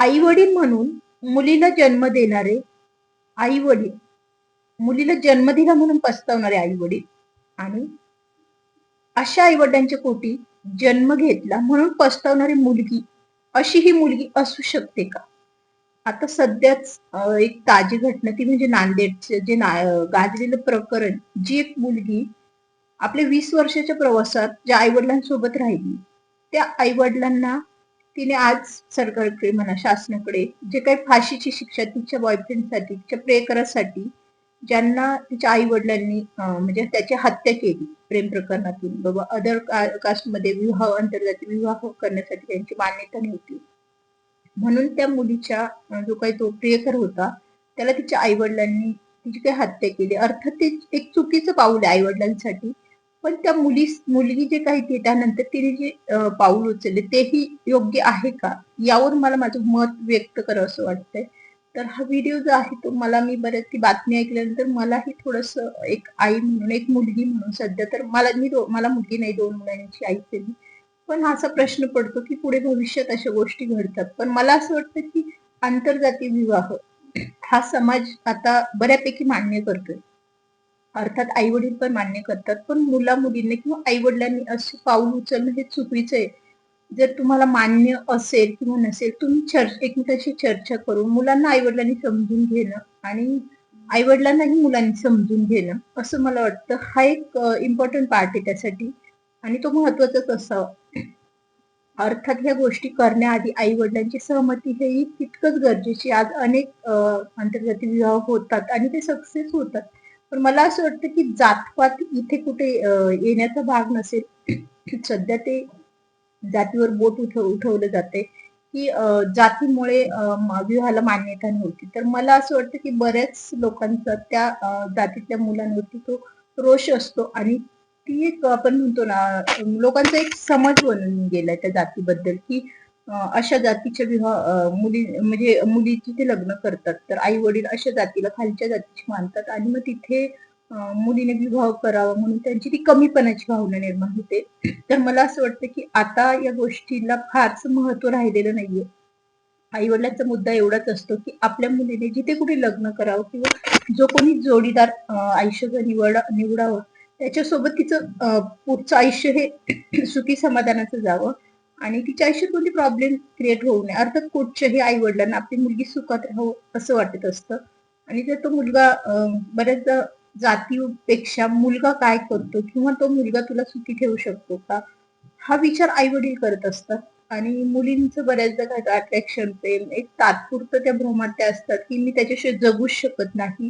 आई वडील म्हणून मुलीला जन्म देणारे आई वडील मुलीला जन्म दिला म्हणून पस्तावणारे आई वडील आणि अशा आई वडिलांच्या पोटी जन्म घेतला म्हणून पस्तावणारी मुलगी अशी ही मुलगी असू शकते का? आता सध्याच एक ताजी घटना ती म्हणजे नांदेडचे जे ना गाजलेलं प्रकरण जी एक मुलगी आपल्या वीस वर्षाच्या प्रवासात ज्या आई वडिलांसोबत राहिली त्या आई वडिलांना तिने आज सरकारकडे म्हणा शासनाकडे जे काही फाशीची शिक्षा तिच्या बॉयफ्रेंडसाठी तिच्या प्रेयकरासाठी ज्यांना तिच्या आई वडिलांनी म्हणजे त्याची हत्या केली प्रेम प्रकरणातून. बाबा अदर कास्टमध्ये विवाह अंतर्गत विवाह करण्यासाठी त्यांची मान्यता नव्हती. म्हणून त्या मुलीच्या जो काही तो प्रियकर होता त्याला तिच्या आई वडिलांनी तिची काही हत्या केली. अर्थात ते एक चुकीचं पाऊल आहे आई वडिलांसाठी पण त्या मुली मुलगी जे काही ते त्यानंतर तिने जे पाऊल उचलले तेही योग्य आहे का? यावर मला माझं मत व्यक्त करावं असं वाटतंय. तर हा व्हिडिओ जो आहे तो मला मी बऱ्याच ती बातमी ऐकल्यानंतर मलाही थोडस एक आई म्हणून एक मुलगी म्हणून सध्या तर मला मी मला मुलगी नाही दोन मुलांची आई केली पण हा असा प्रश्न पडतो की पुढे भविष्यात अशा गोष्टी घडतात. पण मला असं वाटतं की आंतरजातीय विवाह हा समाज आता बऱ्यापैकी मान्य करतोय. अर्थात आई वडील पण मान्य करतात. पण मुला मुलींनी किंवा आई वडिलांनी असे पाऊल उचलणं हे चुकीचं आहे. जर तुम्हाला मान्य असेल किंवा नसेल तुम्ही चर्च एकमेकांशी चर्चा करून मुलांना आई वडिलांनी समजून घेणं आणि आई वडिलांनाही मुलांनी समजून घेणं असं मला वाटतं. हा एक इम्पॉर्टंट पार्ट आहे त्यासाठी. आणि तो महत्वाचाच असावा. अर्थात ह्या गोष्टी करण्याआधी आई वडिलांची सहमती हे तितकंच गरजेची आज अनेक आंतरजातीय विवाह होतात आणि ते सक्सेस होतात. पण मला असं वाटतं की जातपात इथे कुठे येण्याचा भाग नसेल सध्या ते जातीवर बोट उठव उठवलं जाते की जातीमुळे विवाहाला मान्यता नव्हती. तर मला असं वाटतं की बऱ्याच लोकांचा त्या जातीतल्या मुलांवरती तो रोष असतो आणि ती एक आपण म्हणतो ना लोकांचा एक समज बनून गेलाय त्या जातीबद्दल की अशा जातीच्या विवाह मुली म्हणजे मुलीची ते लग्न करतात. तर आई वडील अशा जातीला खालच्या जातीची मानतात आणि मग तिथे मुलीने विवाह करावा म्हणून त्यांची ती कमीपणाची भावना निर्माण होते. तर मला असं वाटतं की आता या गोष्टीला फारच महत्त्व राहिलेलं नाहीये. आई वडिलांचा मुद्दा एवढाच असतो की आपल्या मुलीने जिथे कुठे लग्न करावं किंवा जो कोणी जोडीदार आयुष्य आयुष्याचं निवडा निवडावं त्याच्यासोबत तिचं पुढचं आयुष्य हे सुखी समाधानाचं जावं. आणि तिच्या आयुष्यात कोणती प्रॉब्लेम क्रिएट होऊ नये. अर्थात कुठच्याही आई वडिलांना आपली मुलगी सुखात हो असं वाटत असतं. आणि जर तो मुलगा बऱ्याचदा जातीपेक्षा मुलगा काय करतो किंवा तो मुलगा तुला सुखी ठेवू शकतो का? हा विचार आई वडील करत असतात. आणि मुलींचं बऱ्याचदा काय अट्रॅक्शन प्रेम एक तात्पुरतं त्या भ्रमात त्या असतात की मी त्याच्याशिवाय जगूच शकत नाही.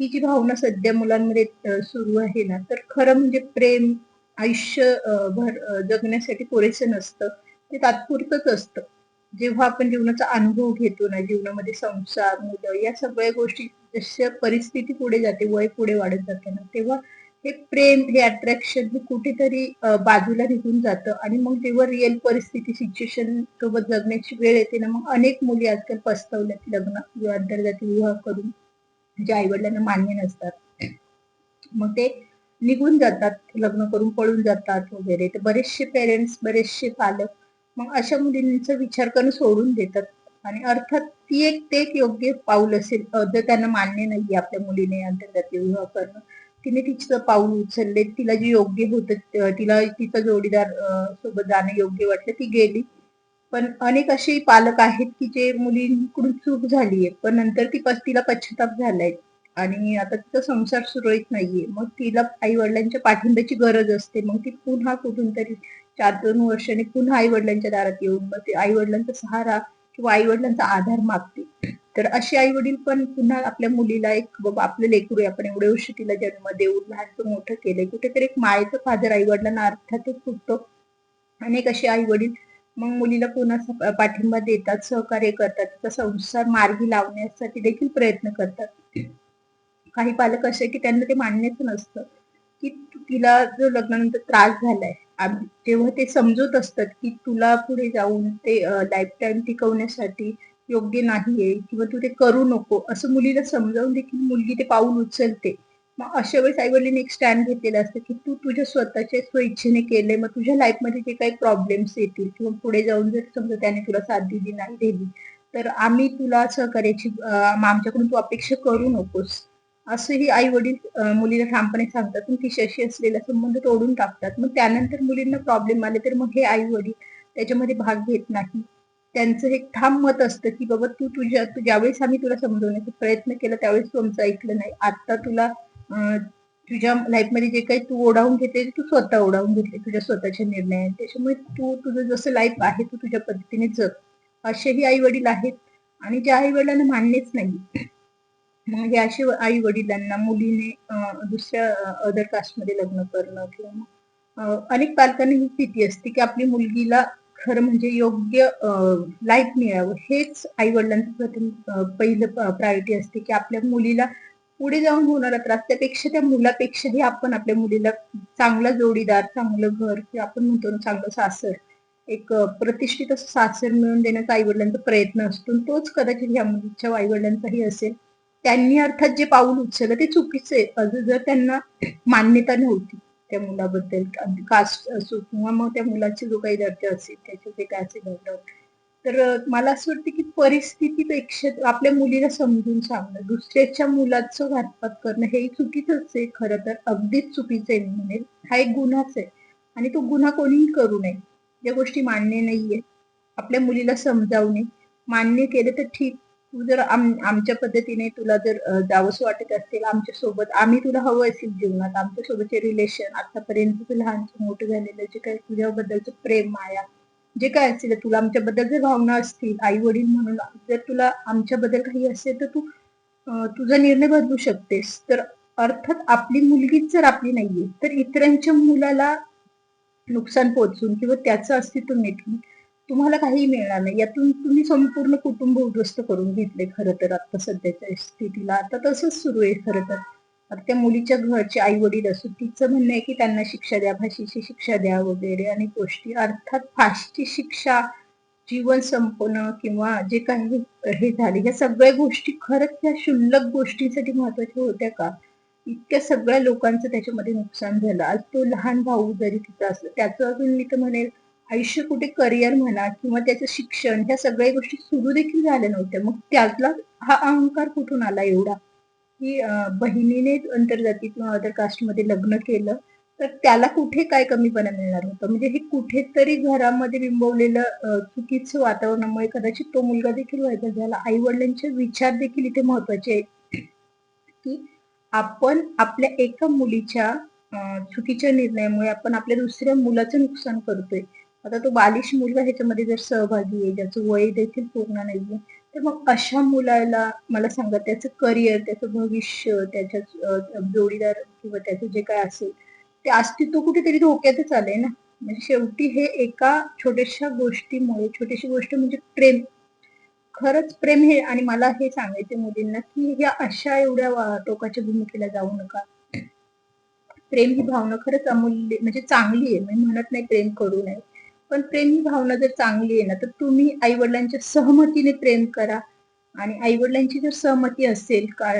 ही जी भावना सध्या मुलांमध्ये सुरू आहे ना तर खरं म्हणजे प्रेम आयुष्य भर जगण्यासाठी पुरेसं नसतं. ते तात्पुरतच असतं. जेव्हा आपण जीवनाचा अनुभव घेतो ना जीवनामध्ये संसार मुलं या सगळ्या गोष्टी जशा परिस्थिती पुढे जाते वय पुढे वाढत जाते ना तेव्हा हे प्रेम हे अट्रॅक्शन हे कुठेतरी बाजूला निघून जातं. आणि मग जेव्हा रिअल परिस्थिती सिच्युएशन सोबत जगण्याची वेळ येते ना मग अनेक मुली आजकाल पस्तवल्यात लग्न किंवा आंतरजातीय विवाह करून जे आई वडिलांना मान्य नसतात. मग ते निघून जातात लग्न करून पळून जातात वगैरे. तर बरेचसे पेरेंट्स बरेचसे पालक मग अशा मुलींचा विचार करून सोडून देतात. आणि अर्थात ती एक ते एक योग्य पाऊल असेल. अर्ध त्यांना मान्य नाहीये आपल्या मुलीने आंतरजातीय विवाह करणं तिने तिचं पाऊल उचलले तिला जे योग्य होतं तिला तिचा जोडीदार सोबत जाणं योग्य वाटलं ती गेली. पण अनेक असे पालक आहेत की जे मुलींकडून चूक झालीये पण नंतर ती पस- तिला पश्चाताप झालाय. आणि आता तिचा संसार सुरळीत नाहीये. मग तिला आई वडिलांच्या पाठिंब्याची गरज असते. मग ती पुन्हा कुठून तरी चार दोन वर्षाने पुन्हा आई वडिलांच्या दारात येऊन मग ते आई वडिलांचा सहारा किंवा आई वडिलांचा आधार मागते. तर असे आई वडील पण पुन्हा आपल्या मुलीला एक बाबा आपलं लेकरू आहे, आपण एवढे वर्ष तिला जन्म देऊन लहानचं मोठं केलंय. कुठेतरी एक मायेचं फादर आई वडिलांना अर्थातच सुटतो. अनेक असे आई वडील मग मुलीला पुन्हा पाठिंबा देतात सहकार्य करतात. तिचा संसार मार्गी लावण्यासाठी देखील प्रयत्न करतात. काही पालक असे की त्यांना ते मान्यच नसतं की तिला जो लग्नानंतर त्रास झालाय तेव्हा ते समजत असतात की तुला पुढे जाऊन ते लाईफ टाईम टिकवण्यासाठी योग्य नाहीये किंवा तू ते करू नको असं मुलीला समजावून देखील मुलगी ते पाऊल उचलते. मग अशा वेळेस आई एक स्टँड घेतलेला असतं की तू तुझ्या स्वतःच्या स्वइच्छेने केलंय मग तुझ्या लाईफमध्ये जे काही प्रॉब्लेम्स येतील किंवा पुढे जाऊन जर समजा त्याने तुला साथ दिली नाही दिली तर आम्ही तुला सहकार्याची आमच्याकडून तू अपेक्षा करू नकोस. असंही आई वडील मुलीला ठामपणे सांगतात. पण तिच्याशी असलेला संबंध तोडून टाकतात. मग त्यानंतर मुलींना प्रॉब्लेम आले तर मग हे आई वडील त्याच्यामध्ये भाग घेत नाही. त्यांचं एक ठाम मत असतं की बाबा तू तुझ्या ज्यावेळेस आम्ही तुला समजवण्याचा प्रयत्न केला त्यावेळेस तू आमचं ऐकलं नाही. आता तुला तुझ्या लाईफमध्ये जे काही तू ओढावून घेते तू स्वतः ओढावून घेतले तुझ्या स्वतःच्या निर्णयाने. त्याच्यामुळे तू तुझं जसं लाईफ आहे तू तुझ्या पद्धतीने जग. असेही आई वडील आहेत. आणि ज्या आई वडिलांना मान्यच नाही म्हणजे असे आई वडिलांना मुलीने दुसऱ्या अदर कास्टमध्ये लग्न करणं किंवा अनेक पालकांना ही स्थिती असते की आपली मुलगीला खरं म्हणजे योग्य लाईफ मिळावं. हेच आई वडिलांचं प्रथम पहिलं प्रायोरिटी असते की आपल्या मुलीला पुढे जाऊन होणारा त्रास त्यापेक्षा त्या मुलापेक्षाही आपण आपल्या मुलीला चांगला जोडीदार चांगलं घर किंवा आपण म्हणतो ना चांगलं सासर एक प्रतिष्ठित असं सासर मिळवून देण्याचा आई वडिलांचा प्रयत्न असतो. तोच कदाचित ह्या मुलीच्या आई वडिलांचाही असेल. त्यांनी अर्थात जे पाऊल उचललं ते चुकीचं आहे. अजून जर त्यांना मान्यता नव्हती त्या मुलाबद्दल कास्ट असो किंवा मग त्या मुलाचे जो काही दर्जा असेल त्याचे जे काय असेल तर मला असं वाटतं की परिस्थितीपेक्षा आपल्या मुलीला समजून सांगणं दुसऱ्याच्या मुलाचं घातपात करणं हे चुकीचंच आहे. खरं तर अगदीच चुकीचं आहे म्हणे म्हणेल. हा एक गुन्हाच आहे. आणि तो गुन्हा कोणीही करू नये. ज्या गोष्टी मान्य नाहीये. आपल्या मुलीला समजावणे मान्य केलं तर ठीक. तू जर आमच्या पद्धतीने तुला जर जावंसं वाटत असेल आमच्यासोबत आम्ही तुला हवं असेल जीवनात आमच्या सोबतचे रिलेशन आतापर्यंत लहानचं मोठं झालेलं जे काही तुझ्याबद्दलचं प्रेम माया जे काय असेल तुला आमच्याबद्दल जर भावना असतील आई वडील म्हणून जर तुला आमच्याबद्दल काही असेल तर तू तुझा निर्णय बदलू शकतेस. तर अर्थात आपली मुलगीच जर आपली नाहीये तर इतरांच्या मुलाला नुकसान पोहोचून किंवा त्याचं अस्तित्व मिटून तुम्हाला काही मिळणार नाही. यातून तुम्ही संपूर्ण कुटुंब उद्ध्वस्त करून घेतले खरं तर आता सध्याच्या स्थितीला. आता तसंच सुरू आहे खरं तर. आता त्या मुलीच्या घरचे आई वडील असो तिचं म्हणणं आहे की त्यांना शिक्षा द्या फाशीची शिक्षा द्या वगैरे आणि गोष्टी. अर्थात फाशीची शिक्षा जीवन संपवणं किंवा जे काही हे झाले ह्या सगळ्या गोष्टी खरंच त्या क्षुल्लक गोष्टींसाठी महत्त्वाच्या होत्या का? इतक्या सगळ्या लोकांचं त्याच्यामध्ये नुकसान झालं. आज तो लहान भाऊ जरी तिचा असला त्याचं अजून मी तर म्हणेल आयुष्य कुठे करिअर म्हणा किंवा त्याचं शिक्षण ह्या सगळ्या गोष्टी सुरू देखील झाल्या नव्हत्या. मग त्यातला हा अहंकार कुठून आला एवढा? की बहिणीने अंतर्जाती किंवा अदर कास्टमध्ये लग्न केलं तर त्याला कुठे काय कमीपणा मिळणार होतं? म्हणजे हे कुठेतरी घरामध्ये बिंबवलेलं चुकीचं वातावरणामुळे कदाचित तो मुलगा देखील व्हायचा झाला आई वडिलांचे विचार देखील इथे महत्त्वाचे आहेत. की आपण आपल्या एका मुलीच्या चुकीच्या निर्णयामुळे आपण आपल्या दुसऱ्या मुलाचं नुकसान करतोय. आता तो बालिश मुलगा ह्याच्यामध्ये जर सहभागी आहे ज्याचं वय देखील पूर्ण नाहीये तर मग अशा मुलाला मला सांगा त्याचं करिअर त्याचं भविष्य त्याच्या जोडीदार किंवा त्याचं जे काय असेल ते अस्तित्व कुठेतरी धोक्यातच आलंय ना? म्हणजे शेवटी हे एका छोट्याशा गोष्टीमुळे छोटीशी गोष्ट म्हणजे प्रेम. खरंच प्रेम हे आणि मला हे सांगायचे मुलींना की या अशा एवढ्या टोकाच्या भूमिकेला जाऊ नका. प्रेम ही भावना खरंच अमूल्य म्हणजे चांगली आहे. मी म्हणत नाही प्रेम करू नये. पण प्रेमी भावना जर चांगली आहे ना तर तुम्ही आई वडिलांच्या सहमतीने प्रेम करा. आणि आई वडिलांची जर सहमती असेल का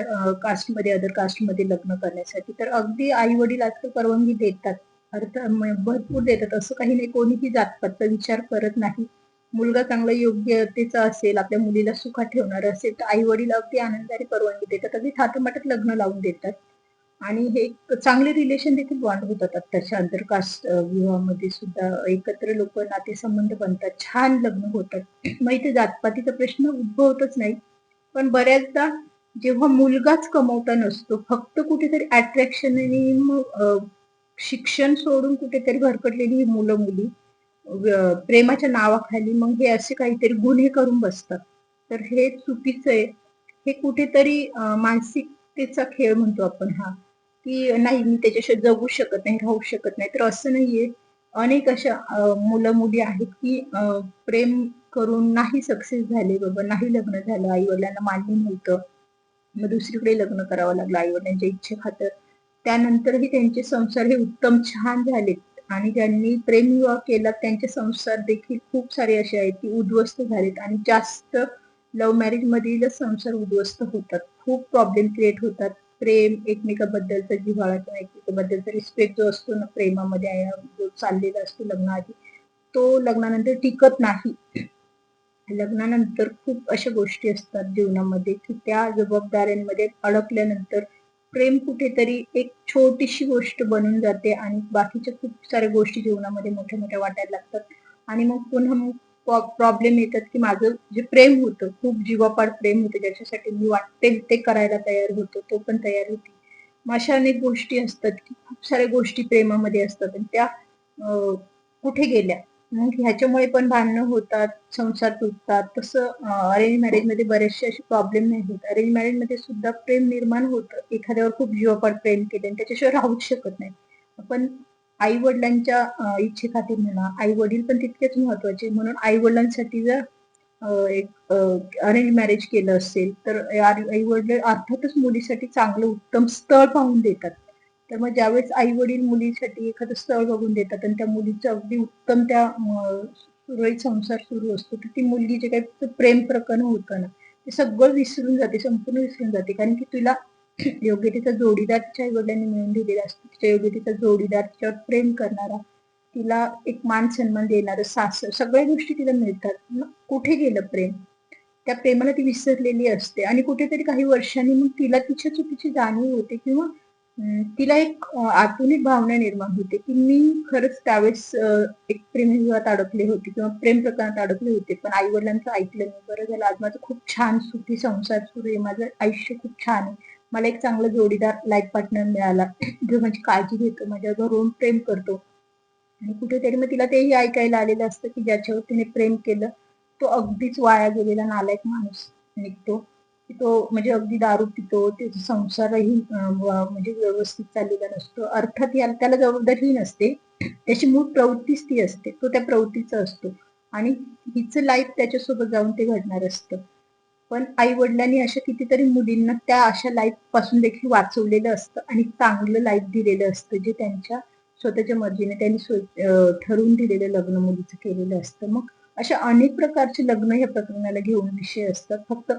कास्टमध्ये अदर कास्टमध्ये लग्न करण्यासाठी तर अगदी आई वडील आजकाल परवानगी देतात. अर्थ भरपूर देतात. असं काही नाही कोणीही जातपातचा विचार करत नाही. मुलगा चांगला योग्यतेचा असेल आपल्या मुलीला सुखात ठेवणार असेल तर आई वडील अगदी आनंदाने परवानगी देतात. अगदी थाटमाटात लग्न लावून देतात. आणि हे चांगले रिलेशन देखील बॉन्ड होतात. आत्ताच्या आंतरकास्ट विवाहामध्ये सुद्धा एकत्र लोक नातेसंबंध बनतात. छान लग्न होतात. मग इथे जातपातीचा प्रश्न उद्भवतच नाही. पण बऱ्याचदा जेव्हा मुलगाच कमवता नसतो फक्त कुठेतरी अट्रॅक्शन मग शिक्षण सोडून कुठेतरी भरकटलेली ही मुलं मुली प्रेमाच्या नावाखाली मग हे असे काहीतरी गुन्हे करून बसतात. तर हे चुकीचं आहे. हे कुठेतरी मानसिकतेचा खेळ म्हणतो आपण हा. की नाही मी त्याच्याशी जगू शकत नाही राहू शकत नाही. तर असं नाहीये. अनेक अशा मुलं मुली आहेत की प्रेम करून नाही सक्सेस झाले बाबा नाही लग्न झालं आई वडिलांना मान्य नव्हतं. मग दुसरीकडे लग्न करावं लागलं आई वडिलांच्या इच्छे खातर. त्यानंतरही त्यांचे संसार हे उत्तम छान झालेत. आणि ज्यांनी प्रेमविवाह केला त्यांचे संसार देखील खूप सारे असे आहेत की उद्ध्वस्त झालेत. आणि जास्त लव्ह मॅरेज मधील संसार उद्ध्वस्त होतात. खूप प्रॉब्लेम क्रिएट होतात. प्रेम एकमेकाबद्दलचा जिव्हाळा किंवा एकमेकाबद्दलचा रिस्पेक्ट जो असतो ना प्रेमामध्ये आहे, जो चाललेला असतो लग्नाआधी तो लग्नानंतर टिकत नाही. लग्नानंतर खूप अशा गोष्टी असतात जीवनामध्ये की त्या जबाबदाऱ्यांमध्ये अडकल्यानंतर प्रेम कुठेतरी एक छोटीशी गोष्ट बनून जाते आणि बाकीच्या खूप साऱ्या गोष्टी जीवनामध्ये मोठ्या मोठ्या वाटायला लागतात. आणि मग पुन्हा मग प्रॉब्लेम येतात की माझं जे प्रेम होतं खूप जीवापाड प्रेम होतं ज्याच्यासाठी मी वाटते ते करायला तयार होतो तो पण तयार होती. मग अशा अनेक गोष्टी असतात की खूप साऱ्या गोष्टी प्रेमामध्ये असतात आणि त्या कुठे गेल्या? मग ह्याच्यामुळे पण भांडणं होतात संसार तुटतात. तसं अरेंज मॅरेजमध्ये बरेचसे असे प्रॉब्लेम नाही होत. अरेंज मॅरेजमध्ये सुद्धा प्रेम निर्माण होतं. एखाद्यावर खूप जीवापाड प्रेम केले आणि त्याच्याशिवाय राहूच शकत नाही. आपण आई वडिलांच्या इच्छे खातीर म्हणा आई वडील पण तितकेच महत्त्वाचे. म्हणून आई वडिलांसाठी जर एक अरेंज मॅरेज केलं असेल तर आई वडील अर्थातच मुलीसाठी चांगलं उत्तम स्थळ पाहून देतात. तर मग ज्यावेळेस आई वडील मुलीसाठी एखादं स्थळ बघून देतात आणि त्या मुलीचं अगदी उत्तम त्या सुरळीत संसार सुरू असतो तर ती मुलगी जे काही प्रेम प्रकरण होतं ना ते सगळं विसरून जाते संपूर्ण विसरून जाते. कारण की तिला योग्य तिचा जोडीदार तिच्या आई वडिलांनी मिळून दिलेला असतो. तिच्या योग्य तिचा जोडीदार तिच्यावर प्रेम करणारा तिला एक मान सन्मान देणार सासर सगळ्या गोष्टी तिला मिळतात. कुठे गेलं प्रेम? त्या प्रेमाला ती विसरलेली असते. आणि कुठेतरी काही वर्षांनी मग तिला तिच्या चुकीची जाणीव होते किंवा तिला एक आतून एक भावना निर्माण होते की मी खरंच त्यावेळेस एक प्रेमविवाहात अडकले होते किंवा प्रेम प्रकरणात अडकले होते. पण आई वडिलांचं ऐकलं नाही. बरं झालं. आज माझं खूप छान सुखी संसार सुरू आहे. माझं आयुष्य खूप छान आहे. मला एक चांगला जोडीदार लाईफ पार्टनर मिळाला. जो माझी काळजी घेतो माझ्या प्रेम करतो. आणि कुठेतरी मग तिला तेही ऐकायला आलेलं असतं की ज्याच्यावर तिने प्रेम केलं तो अगदीच वाया गेलेला नालायक माणूस निघतो. तो म्हणजे अगदी दारू पितो त्याचा संसारही म्हणजे व्यवस्थित चाललेला नसतो. अर्थात याला त्याला जबाबदारी नसते. त्याची मूळ प्रवृत्तीच ती असते. तो त्या प्रवृत्तीचा असतो. आणि हिचं लाईफ त्याच्यासोबत जाऊन ते घडणार असतं. पण आई वडिलांनी अशा कितीतरी मुलींना त्या अशा लाईफपासून देखील वाचवलेलं असतं आणि चांगलं लाईफ दिलेलं असतं जे त्यांच्या स्वतःच्या मर्जीने त्यांनी ठरवून दिलेलं लग्न मुलीचं केलेलं असतं. मग अशा अनेक प्रकारचे लग्न ह्या प्रकरणाला घेऊन विषय असतात. फक्त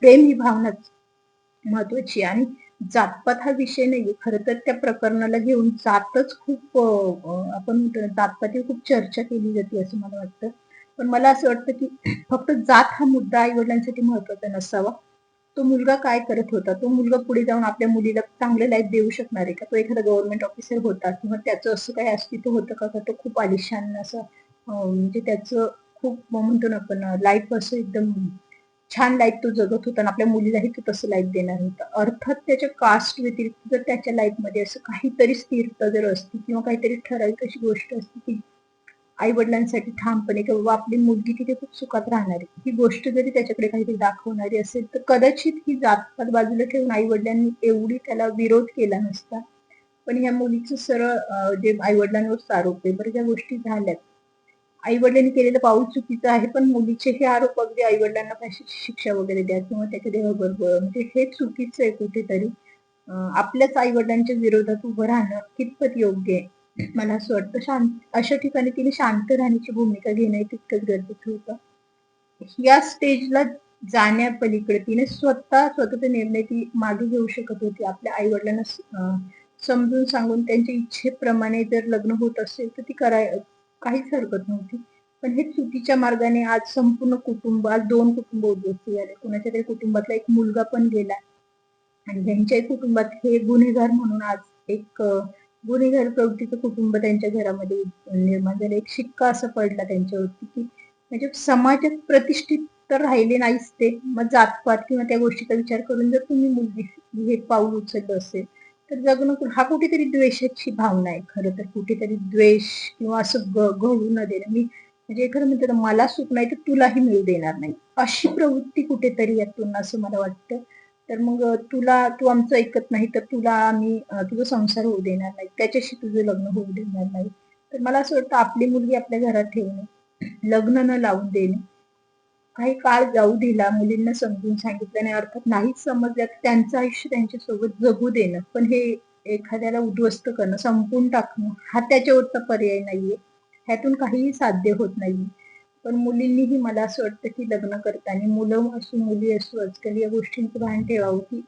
प्रेम ही भावनाच महत्वाची आणि जातपात हा विषय नाही खर तर त्या प्रकरणाला घेऊन जातच खूप आपण म्हणतो जातपाती खूप चर्चा केली जाते असं मला वाटतं. पण मला असं वाटतं की फक्त जात हा मुद्दा आई वडिलांसाठी महत्त्वाचा नसावा. तो मुलगा काय करत होता? तो मुलगा पुढे जाऊन आपल्या मुलीला चांगले लाईफ देऊ शकणार आहे का? तो एखादा गव्हर्नमेंट ऑफिसर होता किंवा त्याचं असं काही अस्तित्व होतं का? तो खूप आलिशान असं म्हणजे त्याचं खूप म्हणतो ना आपण लाईफ असं एकदम छान लाईफ तो जगत होता आणि आपल्या मुलीलाही तो तसं लाईफ देणार होता. अर्थात त्याच्या कास्ट व्यतिरिक्त जर त्याच्या लाईफमध्ये असं काहीतरी स्थिरता जर असती किंवा काहीतरी ठराविक अशी गोष्ट असती की आई वडिलांसाठी ठामपणे की बाबा आपली मुलगी तिथे खूप सुखात राहणार आहे ही गोष्ट जरी त्याच्याकडे काहीतरी दाखवणारी असेल तर कदाचित ही जातपात बाजूला ठेवून आई वडिलांनी एवढी त्याला विरोध केला नसता. पण या मुलीचं सरळ जे आई वडिलांवर आरोप आहे बरं ज्या गोष्टी झाल्यात. आई वडिलांनी केलेलं पाऊल चुकीचं आहे पण मुलीचे हे आरोप अगदी आई वडिलांना शिक्षा वगैरे द्या किंवा त्याच्या देवाबरोबर म्हणजे हे चुकीचं आहे कुठेतरी. आपल्याच आई वडिलांच्या विरोधात उभं राहणं कितपत योग्य आहे? मला असं वाटतं शांत अशा ठिकाणी तिने शांत राहण्याची भूमिका घेणं तितकंच गरजेचं होतं. या स्टेजला जाण्यापलीकडे तिने स्वतः स्वतःचे निर्णय ती मागे घेऊ शकत होती. आपल्या आई वडिलांना समजून सांगून त्यांच्या इच्छेप्रमाणे जर लग्न होत असेल तर ती कराय काहीच हरकत नव्हती. पण हे चुकीच्या मार्गाने आज संपूर्ण कुटुंब आज दोन कुटुंब उद्ध्वस्त झाले. कुणाच्या तरी कुटुंबातला एक मुलगा पण गेला. आणि त्यांच्याही कुटुंबात हे गुन्हेगार म्हणून आज एक गुन्हेगार प्रवृत्तीचं कुटुंब त्यांच्या घरामध्ये निर्माण झालं. एक शिक्का असं पडला त्यांच्यावरती की म्हणजे समाजात प्रतिष्ठित तर राहिले नाहीच ते. मग जातपात किंवा त्या गोष्टीचा विचार करून जर तुम्ही मुलगी हे पाऊल उचललं असेल तर जगणं हा कुठेतरी द्वेषाची भावना आहे खरं तर. कुठेतरी द्वेष किंवा असं घडू न देणं. मी म्हणजे खरं म्हणते मला सुख नाही तर तुलाही मिळू देणार नाही. अशी प्रवृत्ती कुठेतरी यातून असं मला वाटतं. तर मग तुला तू आमचं ऐकत नाही तर तुला आम्ही तुझा संसार होऊ देणार नाही. त्याच्याशी तुझं लग्न होऊ देणार नाही. तर मला असं वाटतं आपली मुलगी आपल्या घरात ठेवणे लग्न न लावून देणे काही काळ जाऊ दिला मुलींना समजून सांगितलं आणि अर्थात नाहीच समजलं त्यांचं आयुष्य त्यांच्यासोबत जगू देणं. पण हे एखाद्याला उद्ध्वस्त करणं संपून टाकणं हा त्याच्यावरचा पर्याय नाहीये. ह्यातून काहीही साध्य होत नाही पण मुलींनीही मला असं वाटतं की लग्न करताना मुलं असो मुली असो आजकाल या गोष्टींचं भान ठेवावं की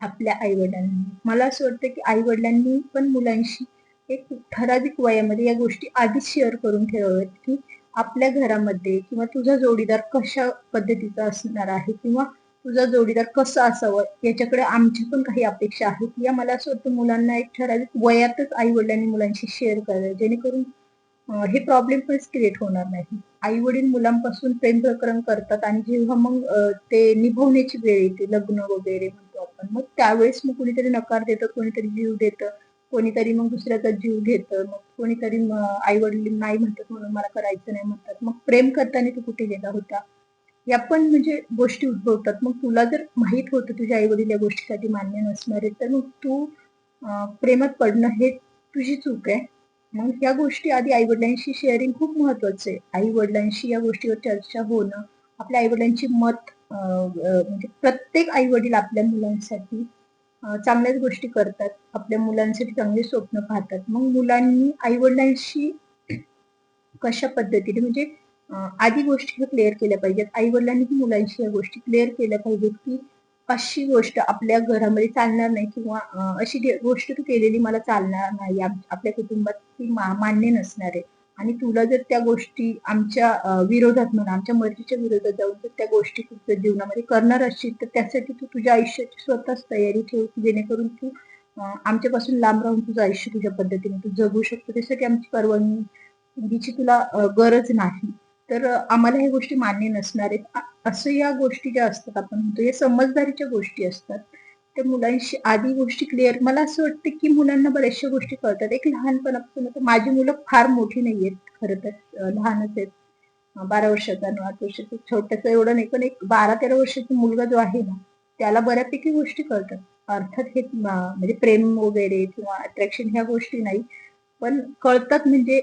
आपल्या आई वडिलांनी मला असं वाटतं की आई वडिलांनी पण मुलांशी एक ठराविक वयामध्ये या गोष्टी आधीच शेअर करून ठेवाव्यात की आपल्या घरामध्ये किंवा तुझा जोडीदार कशा पद्धतीचा असणार आहे किंवा तुझा जोडीदार कसा असावं याच्याकडे आमची पण काही अपेक्षा आहेत या मला असं वाटतं मुलांना एक ठराविक वयातच आई वडिलांनी मुलांशी शेअर करावं जेणेकरून हे प्रॉब्लेम पण क्रिएट होणार नाही. आई वडील मुलांपासून प्रेम प्रकरण करतात आणि जेव्हा मग ते निभवण्याची वेळ येते लग्न वगैरे म्हणतो आपण मग त्यावेळेस मग कुणीतरी नकार देतं कोणीतरी जीव देतं कोणीतरी मग दुसऱ्याचा जीव घेतं मग कोणीतरी आई वडील नाही म्हणतात म्हणून मला करायचं नाही म्हणतात. मग प्रेम करताना तू कुठे गेला होता? या पण म्हणजे गोष्टी उद्भवतात. मग तुला जर माहीत होतं तुझ्या आई वडील या गोष्टीसाठी मान्य नसणार आहे तर मग तू प्रेमात पडणं हे तुझी चूक आहे. मग या गोष्टी आधी आई वडिलांशी शेअरिंग खूप महत्वाचं. आहे आई वडिलांशी या गोष्टीवर चर्चा होणं आपल्या आई वडिलांची मत म्हणजे प्रत्येक आई वडील आपल्या मुलांसाठी चांगल्याच गोष्टी करतात. आपल्या मुलांसाठी चांगले स्वप्न पाहतात. मग मुलांनी आई वडिलांशी कशा पद्धतीने म्हणजे आधी गोष्टी ह्या क्लिअर केल्या पाहिजेत. आई वडिलांनीही मुलांशी या गोष्टी क्लिअर केल्या पाहिजेत की अशी गोष्ट आपल्या घरामध्ये चालणार नाही किंवा अशी गोष्ट तू केलेली मला चालणार नाही. आपल्या कुटुंबात ती मान्य नसणार आहे. आणि तुला जर त्या गोष्टी आमच्या विरोधात म्हणा आमच्या मर्जीच्या विरोधात जाऊन जर त्या गोष्टी तू जीवनामध्ये करणार असशील तर त्यासाठी तू तुझ्या आयुष्याची स्वतःच तयारी ठेव जेणेकरून तू आमच्यापासून लांब राहून तुझं आयुष्य तुझ्या पद्धतीने तू जगू शकतो. त्यासाठी आमची परवानगीची तुला गरज नाही. तर आम्हाला ह्या गोष्टी मान्य नसणार आहेत. असं या गोष्टी ज्या असतात आपण म्हणतो या समजदारीच्या गोष्टी असतात. त्या मुलांशी आधी गोष्टी क्लिअर मला असं वाटतं की मुलांना बऱ्याचशा गोष्टी कळतात. एक लहानपणापासून माझी मुलं फार मोठी नाही आहेत खरं तर लहानच आहेत. बारा वर्षाचा नऊ आठ वर्षाचा छोट्याचा एवढं नाही पण एक बारा तेरा वर्षाचा मुलगा जो आहे ना त्याला बऱ्यापैकी गोष्टी कळतात. अर्थात हे म्हणजे प्रेम वगैरे किंवा अट्रॅक्शन ह्या गोष्टी नाही पण कळतात म्हणजे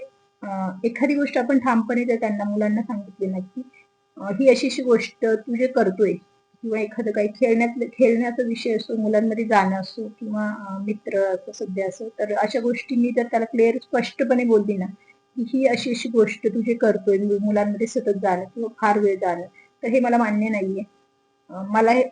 एखादी गोष्ट आपण ठामपणे जर त्यांना मुलांना सांगितली ना की ही अशी अशी गोष्ट तू जे करतोय किंवा एखादं काही खेळण्यात खेळण्याचा विषय असो मुलांमध्ये जाणं असो किंवा मित्र असं सध्या असो तर अशा गोष्टी मी जर त्याला क्लिअर स्पष्टपणे बोलली ना की ही अशी अशी गोष्ट तू जे करतोय मुलांमध्ये सतत जाणं किंवा फार वेळ जाणं तर हे मला मान्य नाहीये. मला हे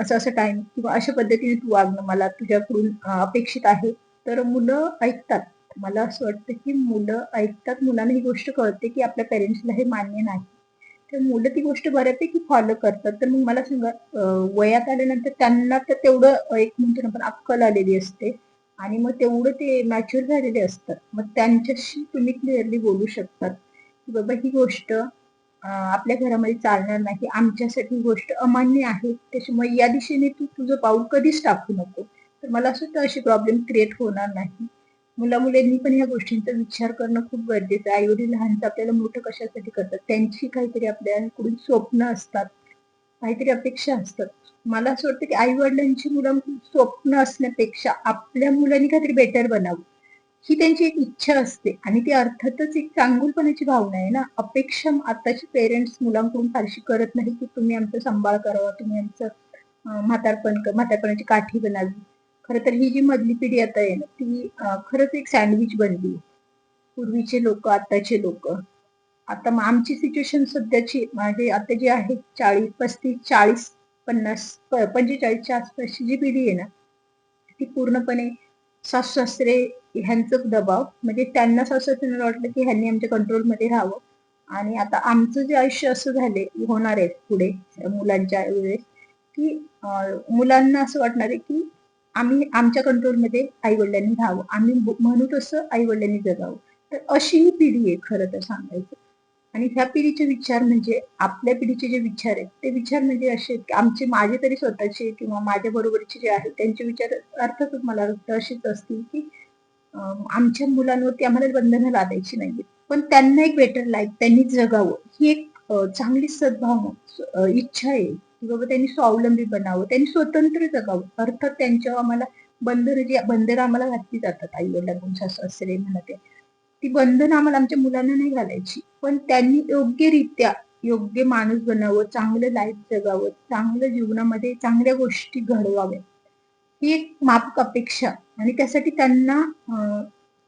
असं असं टाइम किंवा अशा पद्धतीने तू वागणं मला तुझ्याकडून अपेक्षित आहे. तर मुलं ऐकतात. मला असं वाटतं की मुलं ऐकतात मुलांना ही गोष्ट कळते की आपल्या पेरेंट्सला हे मान्य नाही. तर मुलं ती गोष्ट बऱ्यापैकी फॉलो करतात. तर मग मला सांगा वयात आल्यानंतर त्यांना तर तेवढं एक म्हणतो ना आपण अक्कल आलेली असते. आणि मग तेवढं ते मॅच्युअर झालेले असतात. मग त्यांच्याशी तुम्ही क्लिअरली बोलू शकतात की बाबा ही गोष्ट आपल्या घरामध्ये चालणार नाही. आमच्यासाठी ही गोष्ट अमान्य आहे. त्याच्यामुळे या दिशेने तू तुझं पाऊल कधीच टाकू नको. तर मला असं वाटतं अशी प्रॉब्लेम क्रिएट होणार नाही. मुला मुलींनी पण या गोष्टींचा विचार करणं खूप गरजेचं आहे. आई वडील लहानचं आपल्याला मोठं कशासाठी करतात? त्यांची काहीतरी आपल्याकडून स्वप्न असतात. काहीतरी अपेक्षा असतात. मला असं वाटतं की आई वडिलांची मुलांकडून स्वप्न असण्यापेक्षा आपल्या मुलांनी काहीतरी बेटर बनावं. ही त्यांची एक इच्छा असते. आणि ती अर्थातच एक चांगुलपणाची भावना आहे ना. अपेक्षा आताची पेरेंट्स मुलांकडून फारशी करत नाही की तुम्ही आमचा सांभाळ करावा तुम्ही आमचं म्हातारपण म्हातारपणाची काठी बनावी. खरं तर ही जी मधली पिढी आता आहे ना ती खरंच एक सँडविच बनली पूर्वीचे लोक आताचे लोक. आता मग आमची सिच्युएशन सध्याची म्हणजे आता जी आहे चाळीस पस्तीस चाळीस पन्नास पंचेचाळीसच्या आसपासची जी पिढी आहे ना ती पूर्णपणे सासू सासरे ह्यांचं दबाव म्हणजे त्यांना सासू सासऱ्यांना वाटलं की ह्यांनी आमच्या कंट्रोलमध्ये राहावं. आणि आता आमचं जे आयुष्य असं झाले होणार आहे पुढे मुलांच्या वेळेस की मुलांना असं वाटणार आहे की आम्ही आमच्या कंट्रोलमध्ये आई वडिलांनी राहावं. आम्ही म्हणू तसं आई वडिलांनी जगावं. तर अशी ही पिढी आहे खरं तर सांगायचं. आणि ह्या पिढीचे विचार म्हणजे आपल्या पिढीचे जे विचार आहेत ते विचार म्हणजे असे की आमचे माझे तरी स्वतःचे किंवा माझ्या बरोबरचे जे आहेत त्यांचे विचार अर्थातच मला वाटतं असेच असतील की आमच्या मुलांवरती आम्हाला बंधनं लादायची नाहीत पण त्यांना एक बेटर लाईफ त्यांनी जगावं. ही एक चांगली सद्भावना इच्छा आहे. की बाबा त्यांनी स्वावलंबी बनावं त्यांनी स्वतंत्र जगावं. अर्थात त्यांच्यावर आम्हाला बंधन जी बंधनं आम्हाला घातली जातात आई वडिलांकडून सासरे म्हणते ती बंधनं आम्हाला आमच्या मुलांना नाही घालायची. पण त्यांनी योग्यरित्या योग्य माणूस बनावं चांगलं लाईफ जगावं चांगलं जीवनामध्ये चांगल्या गोष्टी घडवाव्या. ही एक मापक अपेक्षा. आणि त्यासाठी त्यांना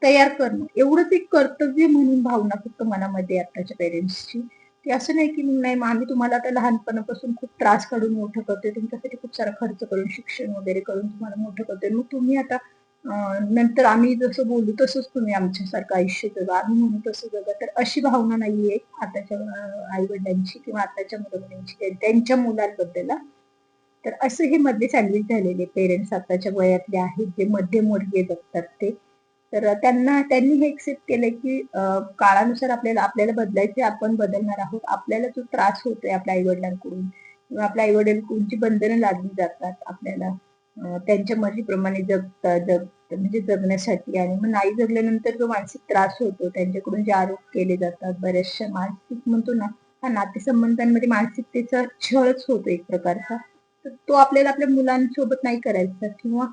तयार करणं. एवढंच एक कर्तव्य म्हणून भावना फक्त मनामध्ये आताच्या पेरेंट्सची की असं नाही की नाही मग आम्ही तुम्हाला आता लहानपणापासून खूप त्रास काढून मोठं करतोय तुमच्यासाठी खूप सारा खर्च करून शिक्षण वगैरे करून तुम्हाला मोठं करतोय. मग तुम्ही आता नंतर आम्ही जसं बोलू तसंच तुम्ही आमच्यासारखं आयुष्य जगा. आम्ही म्हणू तसं जगा. तर अशी भावना नाहीये आताच्या आई वडिलांची किंवा आताच्या मुलं मुलींची त्यांच्या मुलांबद्दल तर असं हे मध्ये सँडविच झालेले पेरेंट्स आताच्या वयातले आहेत जे मध्यमवर्गीय जगतात ते. तर त्यांना त्यांनी हे एक्सेप्ट केलंय की काळानुसार आपल्याला आपल्याला बदलायचे आपण बदलणार आहोत. आपल्याला जो त्रास होतोय आपल्या आई वडिलांकडून किंवा आपल्या आई वडिलांकडून बंधनं लादली जातात आपल्याला त्यांच्या मर्जीप्रमाणे जगता जग म्हणजे जगण्यासाठी. आणि मग नाही जगल्यानंतर जो मानसिक त्रास होतो त्यांच्याकडून जे आरोप केले जातात बऱ्याचशा मानसिक म्हणतो ना हा नातेसंबंधांमध्ये मानसिकतेचा छळच होतो एक प्रकारचा. तर तो आपल्याला आपल्या मुलांसोबत नाही करायचा किंवा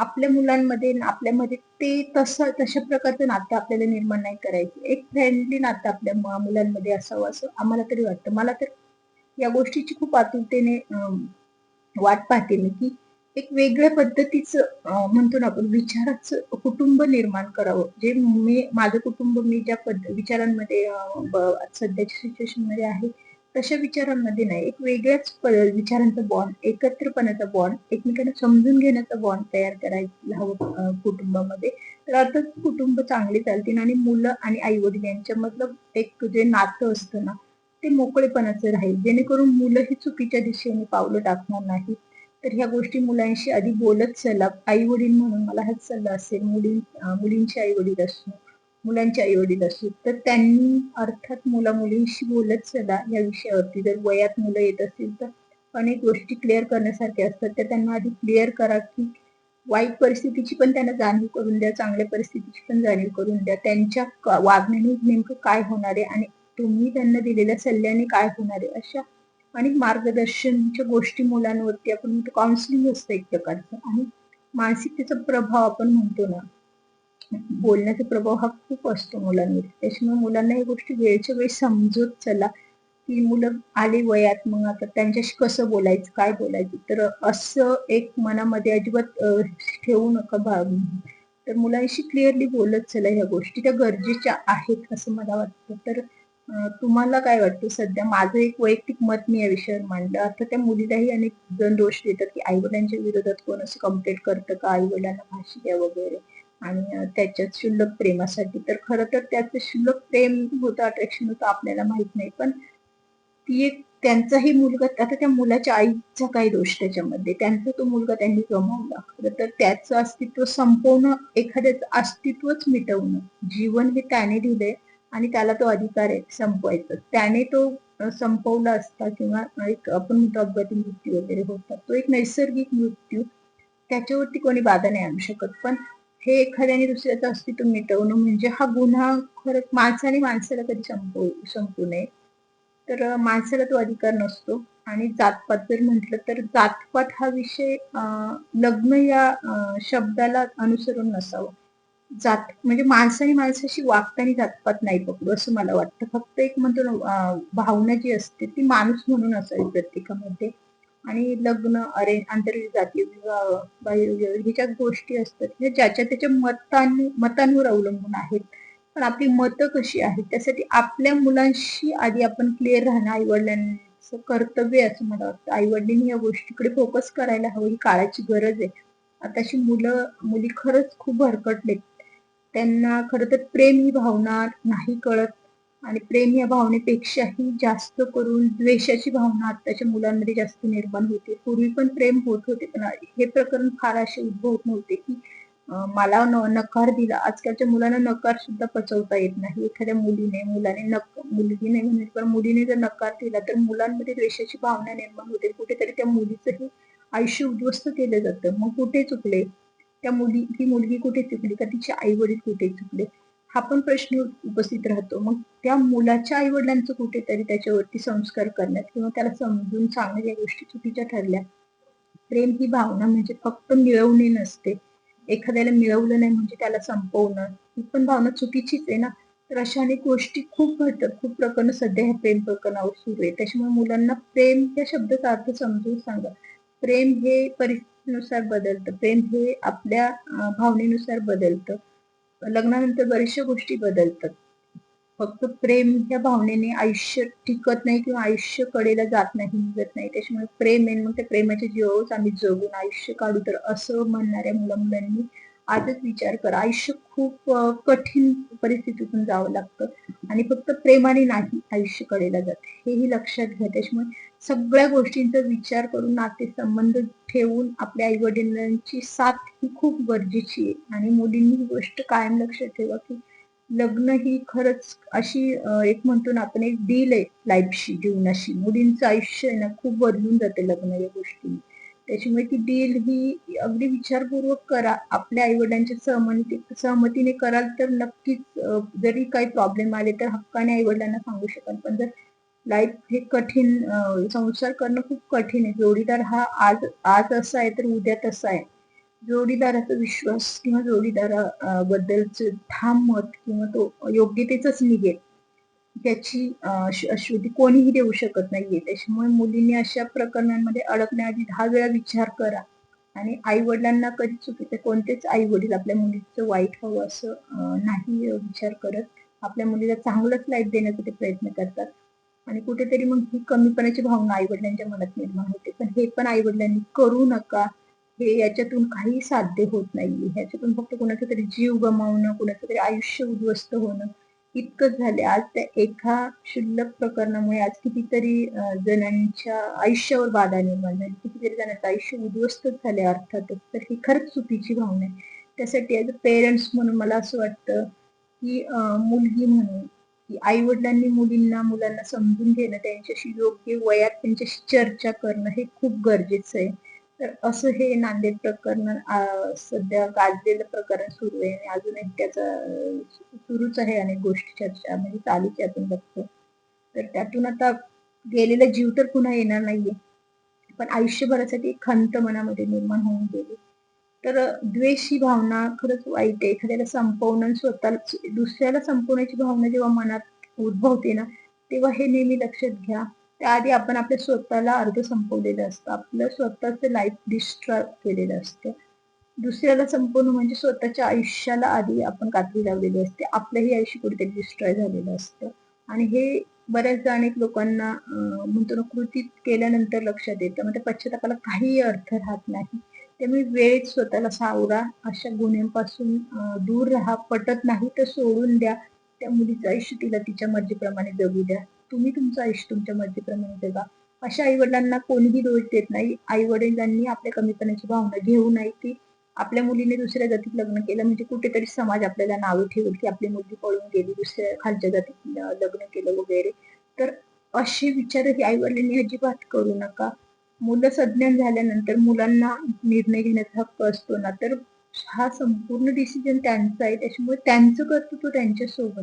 आपल्या मुलांमध्ये आपल्यामध्ये ते तसं तशा प्रकारचं नातं आपल्याला निर्माण नाही करायचं. एक फ्रेंडली नातं आपल्या मुलांमध्ये असावं असं आम्हाला तरी वाटतं. मला तर या गोष्टीची खूप आतुरतेने वाट पाहते मी की एक वेगळ्या पद्धतीचं म्हणतो ना आपण विचाराचं कुटुंब निर्माण करावं. जे मी माझं कुटुंब मी ज्या पद्ध विचारांमध्ये सध्याच्या सिच्युएशनमध्ये आहे तशा विचारांमध्ये नाही. एक वेगळ्याच विचारांचा बॉन्ड एकत्रपणाचा बॉन्ड एकमेकांना समजून घेण्याचा बॉन्ड तयार करायला हवं कुटुंबामध्ये. तर अर्थात कुटुंब चांगले चालतील आणि मुलं आणि आई वडील यांच्यामधलं एक जे नातं असतं ना ते मोकळेपणाचं राहील. जेणेकरून मुलं ही चुकीच्या दिशेने पावलं टाकणार नाहीत. तर ह्या गोष्टी मुलांशी आधी बोलत चला. आई वडील म्हणून मला हाच सल्ला असेल. मुली मुलींचे आई वडील असणं मुलांचे आई वडील असतील तर त्यांनी अर्थात मुला मुलींशी बोलत चला या विषयावरती. जर वयात मुलं येत असतील तर अनेक गोष्टी क्लिअर करण्यासारख्या असतात. त्या त्यांना आधी क्लिअर करा की वाईट परिस्थितीची पण त्यांना जाणीव करून द्या चांगल्या परिस्थितीची पण जाणीव करून द्या. त्यांच्या वागण्याने नेमकं काय होणार आहे आणि तुम्ही त्यांना दिलेल्या सल्ल्याने काय होणार आहे अशा अनेक मार्गदर्शनच्या गोष्टी मुलांवरती आपण म्हणतो काउन्सिलिंग असतं एक प्रकारचं. आणि मानसिकतेचा प्रभाव आपण म्हणतो ना बोलण्याचा प्रभाव हा खूप असतो मुलांवर. त्याच्यामुळे मुलांना या गोष्टी वेळच्या वेळी समजत चला. की मुलं आली वयात मग आता त्यांच्याशी कसं बोलायचं काय बोलायचं? तर असं एक मनामध्ये अजिबात ठेवू नका भाव तर मुलांशी क्लिअरली बोलत चला ह्या गोष्टी. त्या गरजेच्या आहेत असं मला वाटतं. तर तुम्हाला काय वाटतं? सध्या माझं एक वैयक्तिक मत मी या विषयावर मांडलं. आता त्या मुलीलाही अनेक जण दोष देतात की आई वडिलांच्या विरोधात कोण असं कम्प्लेट करतं का? आई वडिलांना फाशी द्या वगैरे. आणि त्याच्यात शुल्लक प्रेमासाठी. तर खरं तर त्याचं शुल्लक प्रेम होतं अट्रॅक्शन होतं आपल्याला माहीत नाही. पण ती एक त्यांचाही मुलगा आता त्या मुलाच्या आईचा काही दोष त्याच्यामध्ये. त्यांचा तो मुलगा त्यांनी गमावला. खरं तर त्याचं अस्तित्व संपवणं एखाद्याचं अस्तित्वच मिटवणं. जीवन हे त्याने दिलंय आणि त्याला तो अधिकार आहे संपवायचा. त्याने तो संपवला असता किंवा एक आपण म्हणतो अपघाती मृत्यू वगैरे होतात तो एक नैसर्गिक मृत्यू. त्याच्यावरती कोणी बाधा नाही आणू शकत. पण हे एखाद्याने दुसऱ्याचं अस्तित्व मिटवणं म्हणजे हा गुन्हा खरंच माणसाने माणसाला कधी संपू संपू नये. तर माणसाला तो अधिकार नसतो आणि जातपात जर म्हटलं तर जातपात हा विषय लग्न या शब्दाला अनुसरून नसावं. जात म्हणजे माणसाने माणसाशी वागताना जातपात नाही पकडू असं मला वाटतं. फक्त एक म्हणतो ना भावना जी असते ती माणूस म्हणून असावी प्रत्येकामध्ये. आणि लग्न अरे आंतरजातीय विवाह बाह्यविवाह ह्या ज्या गोष्टी असतात ह्या ज्याच्या त्याच्या मतांनी मतांवर अवलंबून आहेत. पण आपली मतं कशी आहेत? त्यासाठी आपल्या मुलांशी आधी आपण क्लिअर राहणं आई वडिलांचं कर्तव्य असं मला वाटतं. आई वडिलांनी या गोष्टीकडे फोकस करायला हवं ही काळाची गरज आहे. आताशी मुलं मुली खरंच खूप भरकटलेत. त्यांना खरं तर प्रेम ही भावना नाही कळत. आणि प्रेम या भावनेपेक्षाही जास्त करून द्वेषाची भावना आताच्या मुलांमध्ये जास्त निर्माण होते. पूर्वी पण प्रेम होत होते पण हे प्रकरण फार असे उद्भवत नव्हते की मला नकार दिला. आजकालच्या मुलांना नकार सुद्धा पचवता येत नाही. एखाद्या मुलीने मुलाने नक मुलगीने म्हणेल पण मुलीने जर नकार दिला तर मुलांमध्ये द्वेषाची भावना निर्माण होते. कुठेतरी त्या मुलीचंही आयुष्य उद्ध्वस्त केलं जातं. मग कुठे चुकले? त्या मुली ती मुलगी कुठे चुकली? का तिचे आई वडील कुठे चुकले? हा पण प्रश्न उपस्थित राहतो. मग त्या मुलाच्या आई वडिलांचं कुठेतरी त्याच्यावरती संस्कार करण्यात किंवा त्याला समजून सांगण्यात या गोष्टी चुकीच्या ठरल्या. प्रेम ही भावना म्हणजे फक्त मिळवणे नसते. एखाद्याला मिळवलं नाही म्हणजे त्याला संपवणं ही पण भावना चुकीचीच आहे ना. तर अशा अनेक गोष्टी खूप घडतात. खूप प्रकरण सध्या ह्या प्रेम प्रकरणावर सुरू आहे त्याच्यामुळे मुलांना प्रेम या शब्दाचा अर्थ समजून सांगा. प्रेम हे परिस्थितीनुसार बदलतं. प्रेम हे आपल्या भावनेनुसार बदलतं. लग्नानंतर बऱ्याचशा गोष्टी बदलतात. फक्त प्रेम ह्या भावनेने आयुष्य टिकत नाही किंवा आयुष्य कडेला जात नाही निघत नाही. त्याच्यामुळे प्रेम आहे मग त्या म्हणजे प्रेमाच्या जीवावरच आम्ही जगून आयुष्य काढू. तर असं म्हणणाऱ्या मुला मुलांनी आजच विचार करा. आयुष्य खूप कठीण परिस्थितीतून जावं लागतं. आणि फक्त प्रेमाने नाही आयुष्य कडेला जात. हेही लक्षात घ्या. त्याच्यामुळे सगळ्या गोष्टींचा विचार करून नातेसंबंध ठेवून आपल्या आई वडिलांची साथ ही खूप गरजेची आहे. आणि मुलींनी ही गोष्ट कायम लक्षात ठेवा की लग्न ही खरंच अशी एक म्हणतो ना आपण एक डील आहे लाईफशी जीवनाशी. मुलींचं आयुष्य आहे ना खूप बदलून जाते लग्न या गोष्टीने. त्याच्यामुळे ती डील ही अगदी विचारपूर्वक करा. आपल्या आईवडिलांच्या सहमती सहमतीने कराल तर नक्कीच जरी काही प्रॉब्लेम आले तर हक्काने आई वडिलांना सांगू शकाल. पण जर लाईफ हे कठीण संसार करणं खूप कठीण आहे. जोडीदार हा आज आज असा आहे तर उद्या तसा आहे. जोडीदाराचा विश्वास किंवा जोडीदारा अ, बद्दलचे ठाम मत किंवा तो योग्यतेच निघेल त्याची अश्रुती कोणीही देऊ शकत नाहीये. त्याच्यामुळे मुलींनी अशा प्रकरणांमध्ये अडकण्याआधी दहा वेळा विचार करा. आणि आई वडिलांना कधी चुकीचे कोणतेच आई वडील आपल्या मुलीचं वाईट हवं असं नाही विचार करत आपल्या मुलीला चांगलंच लाईफ देण्यासाठी प्रयत्न करतात. आणि कुठेतरी मग ही कमीपणाची भावना आई वडिलांच्या मनात निर्माण होते. पण हे पण आई वडिलांनी करू नका. हे याच्यातून काही साध्य होत नाहीये. ह्याच्यातून फक्त कोणाचा तरी जीव गमावणं कोणाचं तरी आयुष्य उद्ध्वस्त होणं इतकंच झाले आज त्या एका क्षुल्लक प्रकरणामुळे आज कितीतरी जणांच्या आयुष्यावर बाधा निर्माण झाली. कितीतरी जणांचं आयुष्य उद्ध्वस्तच झाले अर्थातच. तर ही खरंच चुकीची भावना आहे. त्यासाठी ॲज अ पेरेंट्स म्हणून मला असं वाटतं की मुलगी म्हणून की आई वडिलांनी मुलींना मुलांना समजून घेणं त्यांच्याशी योग्य वयात त्यांच्याशी चर्चा करणं हे खूप गरजेचं आहे. तर असं हे नांदेड प्रकरण सध्या गाजलेलं प्रकरण सुरू आहे आणि अजूनही त्याचा सुरूच आहे अनेक गोष्टी चर्चा म्हणजे चालूच आहे आपण बघतो तर त्यातून आता गेलेला जीव तर पुन्हा येणार नाहीये. पण आयुष्यभरासाठी खंत मनामध्ये निर्माण होऊन गेली. तर द्वेष ही भावना खरंच वाईट आहे. एखाद्याला संपवणं आणि स्वतः दुसऱ्याला संपवण्याची भावना जेव्हा मनात उद्भवते ना तेव्हा हे नेहमी लक्षात घ्या. त्याआधी आपण आपल्या स्वतःला अर्ध संपवलेलं असतं. आपलं स्वतःचं लाईफ डिस्ट्रॉय केलेलं असतं. दुसऱ्याला संपवणं म्हणजे स्वतःच्या आयुष्याला आधी आपण कात्री लावलेली असते. आपलंही आयुष्य कुठेतरी डिस्ट्रॉय झालेलं असतं. आणि हे बऱ्याचदा अनेक लोकांना गुंतवणूक म्हणतो ना कृतीत केल्यानंतर लक्षात येतं. म्हणजे पश्चातापाला काहीही अर्थ राहत नाही. त्यामुळे वेळेत स्वतःला सावरा अशा गुन्ह्यांपासून दूर राहा पटत नाही तर सोडून द्या. त्या मुलीचं आयुष्य तिला तिच्या मर्जीप्रमाणे जगू द्या. तुम्ही तुमचं आयुष्य तुमच्या मर्जीप्रमाणे जगा. अशा आई वडिलांना कोणीही दोष देत नाही. आई वडिलांनी आपल्या कमीपणाची भावना घेऊ नये की आपल्या मुलीने दुसऱ्या जातीत लग्न केलं म्हणजे कुठेतरी समाज आपल्याला नावे ठेवेल की आपली मुलगी पळून गेली दुसऱ्या खालच्या जातीत लग्न केलं वगैरे. तर असे विचार ही आई वडिलांनी अजिबात करू नका. मुलं सज्ञान झाल्यानंतर मुलांना निर्णय घेण्याचा हक्क असतो ना तर हा संपूर्ण डिसिजन त्यांचा आहे. त्याच्यामुळे त्यांचं कर्तृत्व तो त्यांच्यासोबत.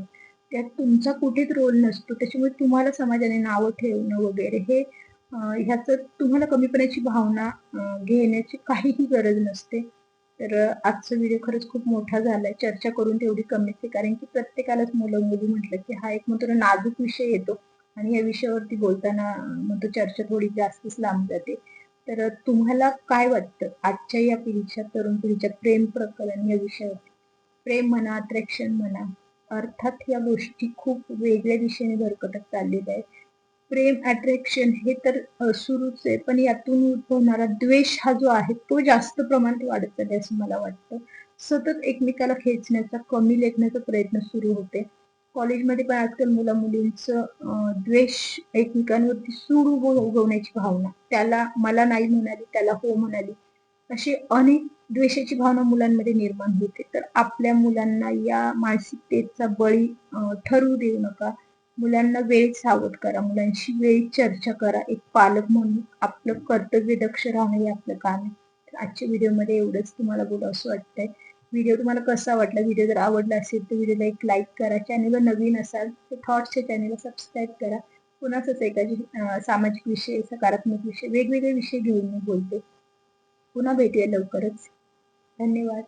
त्यात तुमचा कुठेच रोल नसतो. त्याच्यामुळे तुम्हाला समाजाने नावं ठेवणं वगैरे हे ह्याचं तुम्हाला कमीपणाची भावना घेण्याची काहीही गरज नसते. तर आजचा व्हिडिओ खरंच खूप मोठा झालाय. चर्चा करून तेवढी कमीच आहे. कारण की प्रत्येकालाच मुलं मुली म्हटलं की हा एक मात्र नाजूक विषय येतो आणि या विषयावरती बोलताना म्हणतो चर्चा थोडी जास्तच लांब जाते. तर तुम्हाला काय वाटतं? आजच्या या पिढीच्या तरुण पिढीच्या प्रेम प्रकरण या विषयावरती? प्रेम म्हणा अट्रॅक्शन म्हणा अर्थात या गोष्टी खूप वेगळ्या दिशेने भरकटत चाललेल्या आहेत. प्रेम अट्रॅक्शन हे तर सुरूच आहे पण यातून उद्भवणारा द्वेष हा जो आहे तो जास्त प्रमाणात वाढत चालला असं मला वाटतं. सतत एकमेकाला खेचण्याचा कमी लेखण्याचा प्रयत्न सुरू होते. कॉलेजमध्ये पण आजकाल मुला मुलींचं द्वेष एकमेकांवरती सूड उगवण्याची हो, भावना. त्याला मला नाही म्हणाली त्याला हो म्हणाली. अशी अनेक द्वेषाची भावना मुलांमध्ये निर्माण होते. तर आपल्या मुलांना या मानसिकतेचा बळी ठरू ठरवू देऊ नका. मुलांना वेळ सावध करा. मुलांशी वेळ चर्चा करा. एक पालक म्हणून आपलं कर्तव्य दक्ष राहणं हे आपलं काम आहे. आजच्या व्हिडिओमध्ये एवढंच तुम्हाला बोलावं असं वाटतंय. व्हिडिओ तुम्हाला कसा वाटला? व्हिडिओ जर आवडला असेल तर व्हिडिओला एक लाईक करा. चॅनलवर नवीन असाल तर थॉट्सच्या चॅनलला सबस्क्राईब करा. पुन्हाच एखादी सामाजिक विषय सकारात्मक विषय वेगवेगळे विषय घेऊन मी बोलते. पुन्हा भेटूया लवकरच. धन्यवाद.